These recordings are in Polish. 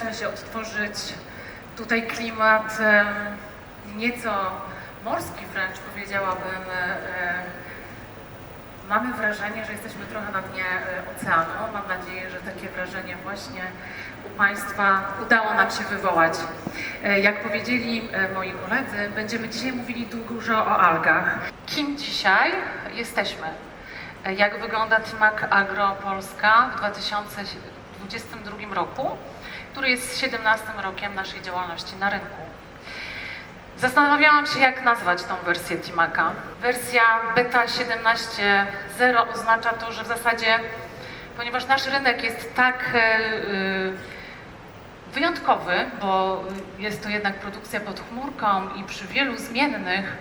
staraliśmy się odtworzyć tutaj klimat nieco morski wręcz powiedziałabym. Mamy wrażenie, że jesteśmy trochę na dnie e, oceanu. Mam nadzieję, że takie wrażenie właśnie u Państwa udało nam się wywołać. E, Jak powiedzieli e, moi koledzy, będziemy dzisiaj mówili dużo o algach. Kim dzisiaj jesteśmy? Jak wygląda TIMAK Agro Polska w 2022 roku, który jest 17 rokiem naszej działalności na rynku? Zastanawiałam się, jak nazwać tą wersję Timaka. Wersja beta 17.0 oznacza to, że w zasadzie, ponieważ nasz rynek jest tak e, y, wyjątkowy, bo jest to jednak produkcja pod chmurką i przy wielu zmiennych,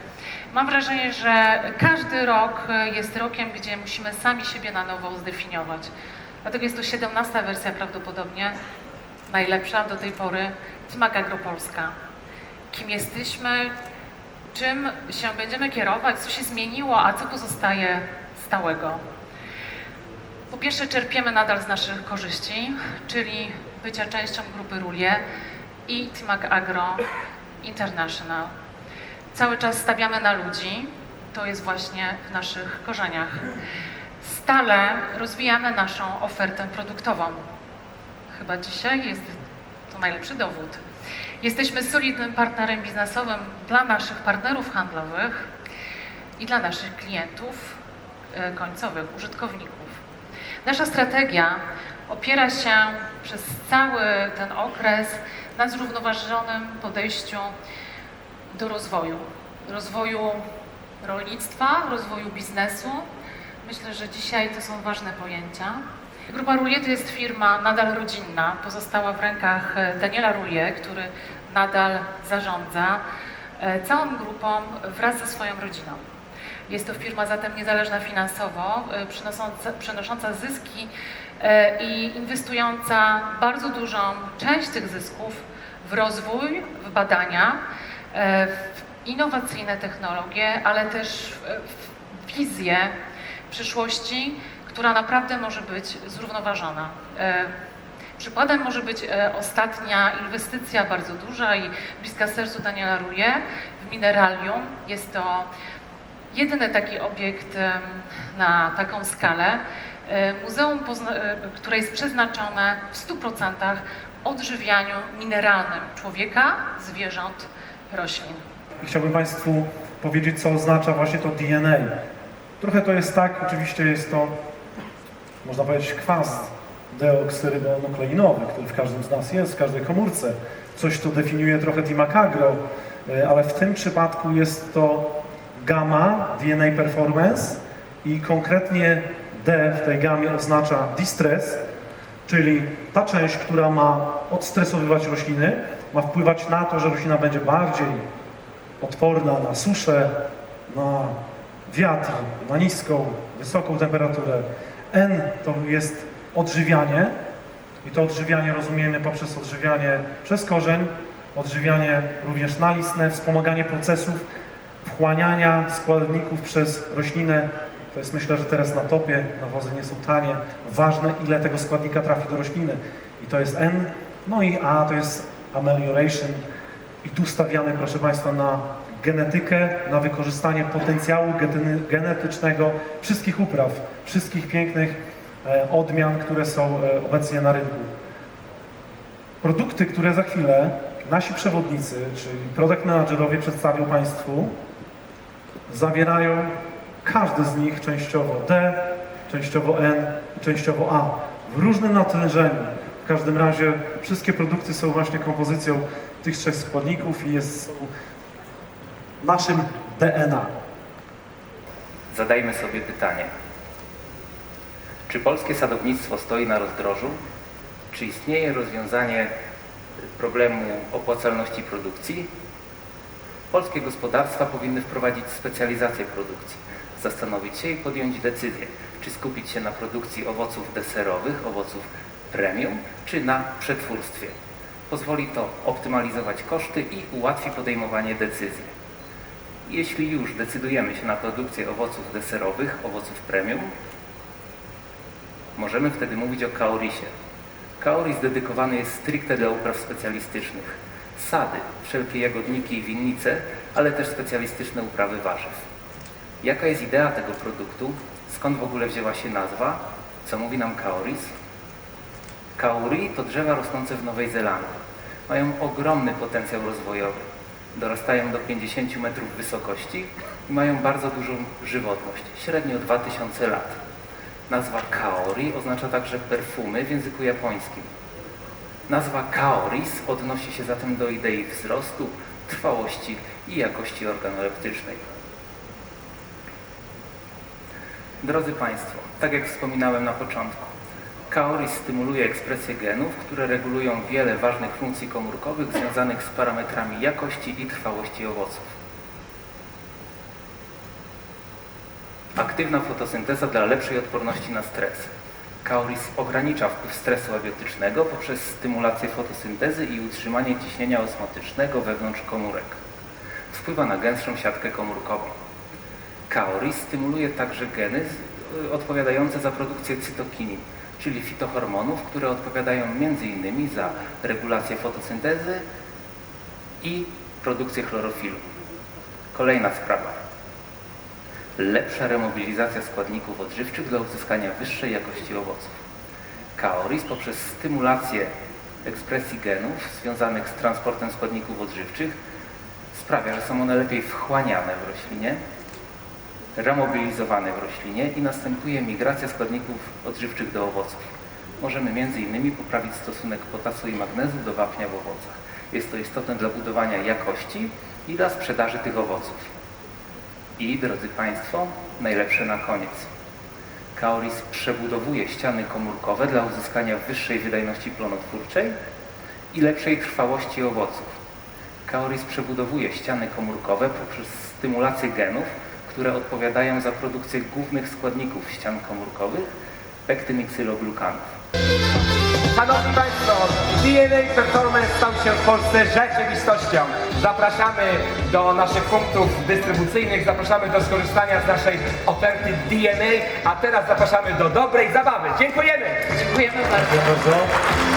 mam wrażenie, że każdy rok jest rokiem, gdzie musimy sami siebie na nowo zdefiniować. Dlatego jest to 17 wersja prawdopodobnie, najlepsza do tej pory, Timak Agropolska kim jesteśmy, czym się będziemy kierować, co się zmieniło, a co pozostaje stałego. Po pierwsze, czerpiemy nadal z naszych korzyści, czyli bycia częścią grupy Rulie i Timac Agro International. Cały czas stawiamy na ludzi, to jest właśnie w naszych korzeniach. Stale rozwijamy naszą ofertę produktową. Chyba dzisiaj jest to najlepszy dowód. Jesteśmy solidnym partnerem biznesowym dla naszych partnerów handlowych i dla naszych klientów e, końcowych, użytkowników. Nasza strategia opiera się przez cały ten okres na zrównoważonym podejściu do rozwoju. Rozwoju rolnictwa, rozwoju biznesu. Myślę, że dzisiaj to są ważne pojęcia. Grupa Roulier to jest firma nadal rodzinna, pozostała w rękach e, Daniela Roulier, który nadal zarządza e, całą grupą wraz ze swoją rodziną. Jest to firma zatem niezależna finansowo, e, przynosząca, przynosząca zyski i inwestująca bardzo dużą część tych zysków w rozwój, w badania, w innowacyjne technologie, ale też w wizję przyszłości, która naprawdę może być zrównoważona. E, Przykładem może być e, ostatnia inwestycja, bardzo duża i bliska sercu Daniela Ruje w Mineralium. Jest to jedyny taki obiekt em, na taką skalę. E, Muzeum, e, które jest przeznaczone w 100% odżywianiu mineralnym człowieka, zwierząt, roślin. Chciałbym Państwu powiedzieć, co oznacza właśnie to DNA. Trochę to jest tak, oczywiście jest to, można powiedzieć, kwas deoksyrybonukleinowany, który w każdym z nas jest, w każdej komórce. Coś, co definiuje trochę Timacagro, e, ale w tym przypadku jest to gamma DNA Performance i konkretnie D w tej gamie oznacza distress, czyli ta część, która ma odstresowywać rośliny, ma wpływać na to, że roślina będzie bardziej odporna na suszę, na wiatr, na niską, wysoką temperaturę. N to jest odżywianie i to odżywianie rozumiemy poprzez odżywianie przez korzeń, odżywianie również nalistne, wspomaganie procesów wchłaniania składników przez roślinę. To jest myślę, że teraz na topie, nawozy nie są tanie. Ważne, ile tego składnika trafi do rośliny. I to jest N. No i A to jest amelioration. I tu stawiamy, proszę Państwa, na genetykę, na wykorzystanie potencjału genetycznego wszystkich upraw, wszystkich pięknych e, odmian, które są e, obecnie na rynku. Produkty, które za chwilę nasi przewodnicy, czyli product managerowie przedstawią Państwu, zawierają każdy z nich częściowo D, częściowo N częściowo A w różnym natężeniu. W każdym razie wszystkie produkty są właśnie kompozycją tych trzech składników i jest naszym DNA. Zadajmy sobie pytanie. Czy polskie sadownictwo stoi na rozdrożu? Czy istnieje rozwiązanie problemu opłacalności produkcji? Polskie gospodarstwa powinny wprowadzić specjalizację produkcji, zastanowić się i podjąć decyzję, czy skupić się na produkcji owoców deserowych, owoców premium, czy na przetwórstwie. Pozwoli to optymalizować koszty i ułatwi podejmowanie decyzji. Jeśli już decydujemy się na produkcję owoców deserowych, owoców premium, możemy wtedy mówić o kaorisie. Kaoris dedykowany jest stricte dla upraw specjalistycznych. Sady, wszelkie jagodniki i winnice, ale też specjalistyczne uprawy warzyw. Jaka jest idea tego produktu? Skąd w ogóle wzięła się nazwa? Co mówi nam Kaoris? Kauri to drzewa rosnące w Nowej Zelandii. Mają ogromny potencjał rozwojowy. Dorastają do 50 metrów wysokości i mają bardzo dużą żywotność, średnio 2000 lat. Nazwa Kaori oznacza także perfumy w języku japońskim. Nazwa Kaoris odnosi się zatem do idei wzrostu, trwałości i jakości organoleptycznej. Drodzy Państwo, tak jak wspominałem na początku, Kaoris stymuluje ekspresję genów, które regulują wiele ważnych funkcji komórkowych związanych z parametrami jakości i trwałości owoców. Aktywna fotosynteza dla lepszej odporności na stres. Kaoris ogranicza wpływ stresu abiotycznego poprzez stymulację fotosyntezy i utrzymanie ciśnienia osmotycznego wewnątrz komórek. Wpływa na gęstszą siatkę komórkową. Kaoris stymuluje także geny odpowiadające za produkcję cytokinin, czyli fitohormonów, które odpowiadają m.in. za regulację fotosyntezy i produkcję chlorofilu. Kolejna sprawa. Lepsza remobilizacja składników odżywczych dla uzyskania wyższej jakości owoców. Kaoris poprzez stymulację ekspresji genów związanych z transportem składników odżywczych sprawia, że są one lepiej wchłaniane w roślinie, remobilizowane w roślinie i następuje migracja składników odżywczych do owoców. Możemy m.in. poprawić stosunek potasu i magnezu do wapnia w owocach. Jest to istotne dla budowania jakości i dla sprzedaży tych owoców. I, drodzy Państwo, najlepsze na koniec. Kaoris przebudowuje ściany komórkowe dla uzyskania wyższej wydajności plonotwórczej i lepszej trwałości owoców. Kaoris przebudowuje ściany komórkowe poprzez stymulację genów, które odpowiadają za produkcję głównych składników ścian komórkowych, pektymiksyloglukantów. Szanowni Państwo, DNA Performance stał się w Polsce rzeczywistością. Zapraszamy do naszych punktów dystrybucyjnych, zapraszamy do skorzystania z naszej oferty DNA, a teraz zapraszamy do dobrej zabawy. Dziękujemy! Dziękujemy bardzo. Bardzo.